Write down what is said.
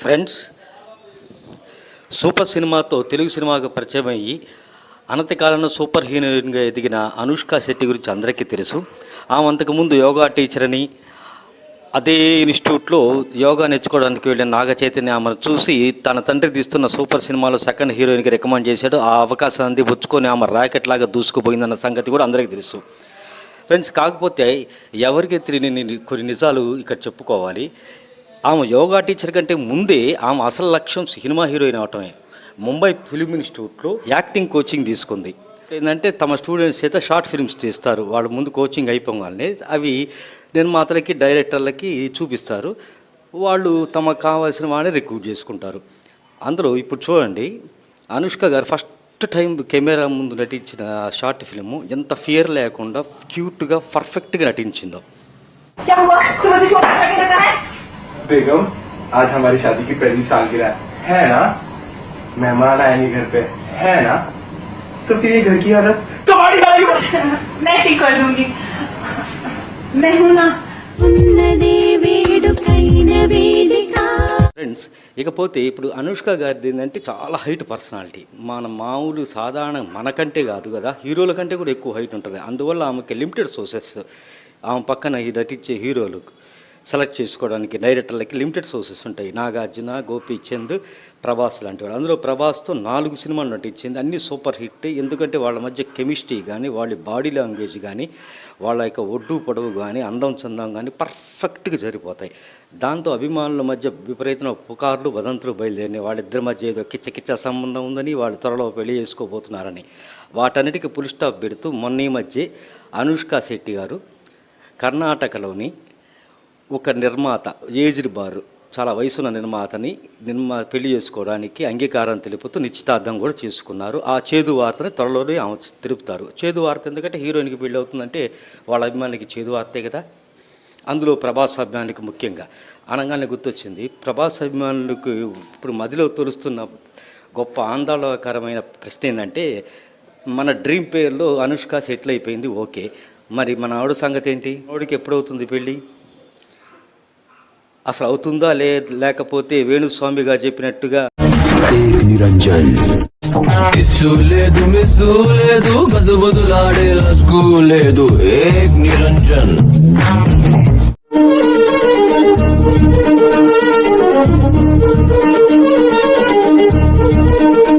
Friends super సినిమాతో తెలుగు సినిమాకు పరిచయం అయ్యి అనంతకాలంలో సూపర్ హీరోయిన్గా ఎదిగిన అనుష్క శెట్టి గురించి అందరికీ తెలుసు. ఆమె అంతకుముందు యోగా టీచర్ అని అదే ఇన్స్టిట్యూట్లో యోగా నేర్చుకోవడానికి వెళ్ళిన నాగ చైతన్య ఆమెను చూసి తన తండ్రి తీస్తున్న సూపర్ సినిమాలో సెకండ్ హీరోయిన్కి రికమెండ్ చేశాడు. ఆ అవకాశం అందిపుచ్చుకొని ఆమె ర్యాకెట్ లాగా దూసుకుపోయిందన్న సంగతి కూడా అందరికీ తెలుసు. ఫ్రెండ్స్ కాకపోతే ఎవరికి తెలియని కొన్ని నిజాలు ఇక్కడ చెప్పుకోవాలి. ఆమె యోగా టీచర్ కంటే ముందే ఆమె అసలు లక్ష్యం సినిమా హీరోయిన్ అవటమే. ముంబై ఫిల్మ్ ఇన్స్టిట్యూట్లో యాక్టింగ్ కోచింగ్ తీసుకుంది. ఏంటంటే తమ స్టూడెంట్స్ అయితే షార్ట్ ఫిల్మ్స్ తీస్తారు. వాళ్ళ ముందు కోచింగ్ అయిపోగానే అవి నిర్మాతలకి డైరెక్టర్లకి చూపిస్తారు. వాళ్ళు తమకు కావాల్సిన వాళ్ళని రిక్రూట్ చేసుకుంటారు. అందులో ఇప్పుడు చూడండి అనుష్క గారు ఫస్ట్ టైం కెమెరా ముందు నటించిన షార్ట్ ఫిల్ము ఎంత ఫియర్ లేకుండా క్యూట్గా పర్ఫెక్ట్గా నటించిందో. बेगम आज हमारी शादी की पहली सालगिरह है ना मेहमान आएंगे घर पे है ना तो फिर ये घर की हालत तुम्हारी हालत मैं ठीक कर दूंगी मैं हूं ना ఉన్నదే వేడుకైన వేదిక ఫ్రెండ్స్ ఇకపోతే ఇప్పుడు అనుష్క గారిది ఏంటంటే చాలా హైట్ పర్సనాలిటీ మన మామూలు సాధారణ మనకంటే కాదు కదా హీరోల కంటే కూడా ఎక్కువ హైట్ ఉంటుంది అందువల్ల ఆమెకి లిమిటెడ్ సోర్సెస్ ఆమె పక్కన ఈ నటించే హీరోలు సెలెక్ట్ చేసుకోవడానికి డైరెక్టర్లకి లిమిటెడ్ సోర్సెస్ ఉంటాయి. నాగార్జున గోపీచంద్ ప్రభాస్ లాంటి వాళ్ళు అందులో ప్రభాస్తో నాలుగు సినిమాలు నటించింది. అన్ని సూపర్ హిట్. ఎందుకంటే వాళ్ళ మధ్య కెమిస్ట్రీ కానీ వాళ్ళ బాడీ లాంగ్వేజ్ కానీ వాళ్ళ యొక్క ఒడ్డు పొడవు కానీ అందం చందం కానీ పర్ఫెక్ట్గా జరిపోతాయి దాంతో అభిమానుల మధ్య విపరీతమైన పుకార్లు వదంతులు బయలుదేరినాయి. వాళ్ళిద్దరి మధ్య ఏదో కిచ్చకిచ్చ సంబంధం ఉందని వాళ్ళు త్వరలో పెళ్ళి చేసుకోబోతున్నారని. వాటన్నిటికీ పులి స్టాప్ పెడుతూ మొన్న ఈ మధ్య అనుష్క శెట్టి గారు కర్ణాటకలోని ఒక నిర్మాత ఏజ్డ్ బారు చాలా వయసున్న నిర్మాతని నిర్మా పెళ్ళి చేసుకోవడానికి అంగీకారం తెలుపుతూ నిశ్చితార్థం కూడా చేసుకున్నారు. ఆ చేదు వార్తని త్వరలోనే ఆమె తెలుపుతారు. చేదు వార్త ఎందుకంటే హీరోయిన్కి పెళ్ళి అవుతుందంటే వాళ్ళ అభిమానికి చేదు వార్తే కదా? అందులో ప్రభాస్ అభిమానికి ముఖ్యంగా. అనగానే గుర్తొచ్చింది ప్రభాస్ అభిమానులకు ఇప్పుడు మదిలో తొలుస్తున్న గొప్ప ఆందోళనకరమైన ప్రశ్న ఏంటంటే మన డ్రీమ్ పేర్లో అనుష్క సెటిల్ అయిపోయింది ఓకే. మరి మన ఆవిడ సంగతి ఏంటి? ఆవిడకి ఎప్పుడవుతుంది పెళ్ళి అసలు అవుతుందా లే లేకపోతే వేణుస్వామిగా చెప్పినట్టుగా? లేదు లేదు లేదు. నిరంజన్.